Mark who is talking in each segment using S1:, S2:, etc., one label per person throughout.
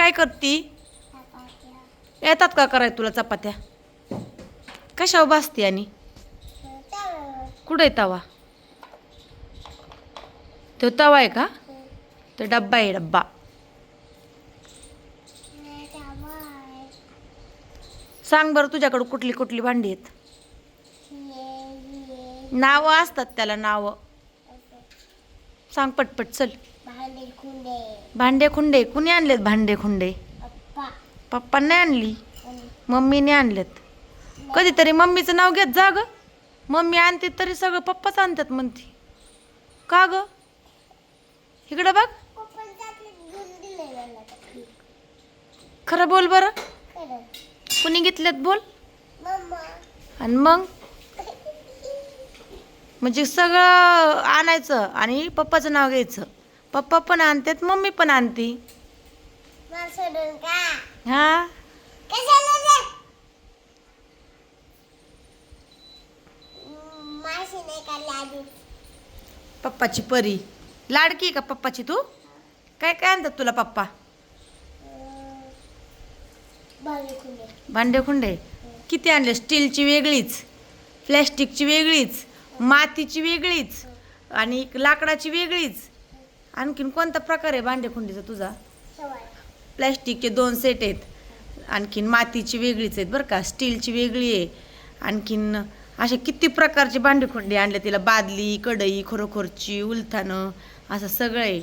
S1: काय करती? येतात का कराय तुला चपात्या? कशावर भासते आणि? कुठे तवा? तो तवा आहे का? तो डब्बा आहे डब्बा. सांग बरं तुझ्याकडं कुठली कुठली भांडी आहेत? नावं असतात त्याला नावं. सांग पटपट चल.
S2: भांडे खुंडे.
S1: कुणी आणलेत भांडे खुंडे?
S2: पप्पा.
S1: पप्पांनी आणली?
S2: आणि
S1: मम्मीने आणलेत. कधीतरी मम्मीचं नाव घेत जा ग. मम्मी आणते तरी सगळं पप्पाच आणतात म्हणते. का ग? इकडं बघ. खरं बोल बरं. कुणी घेतलेत बोल?
S2: मम्मा.
S1: आणि मग? म्हणजे सगळं आणायचं आणि पप्पाचं नाव घ्यायचं. पप्पा पण आणतात मम्मी पण आणते. हा? पप्पाची परी. लाडकी का पप्पाची तू? काय काय आणतात तुला पप्पा?
S2: भांडे खुंडे
S1: किती आणले? स्टीलची वेगळीच प्लॅस्टिकची वेगळीच मातीची वेगळीच आणि लाकडाची वेगळीच. आणखीन कोणता प्रकार आहे भांडे खुंडीचा तुझा प्लॅस्टिकचे दोन सेट आहेत. आणखीन मातीची वेगळीच आहेत बरं का स्टीलची वेगळी आहे. आणखीन असे किती प्रकारचे भांडेखुंडी आणले तिला? बादली कढई खरोखरची उलथानं असं सगळं आहे.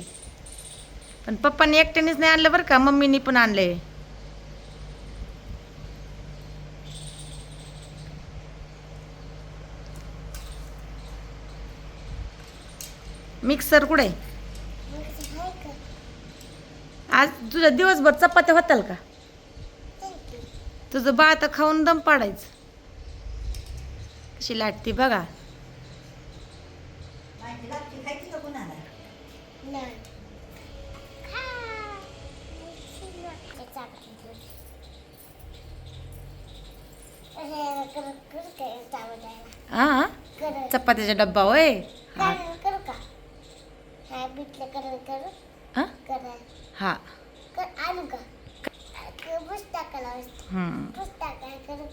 S1: पण पप्पांनी एकट्यानेच नाही आणलं बरं का मम्मीनी पण आणले मिक्सर कुठे आहे?
S2: मग ते आहे का
S1: आज तुझ्या दिवसभर चपात्या होताल का? तुझं बाळ तर खाऊन दम पाडायचं. कशी लाटती बघा.
S2: हा
S1: चपात्याचा डब्बा होय? हा.
S2: करू का? हा?
S1: हा.
S2: आणू का पुस्तकाला. पुस्तक करू.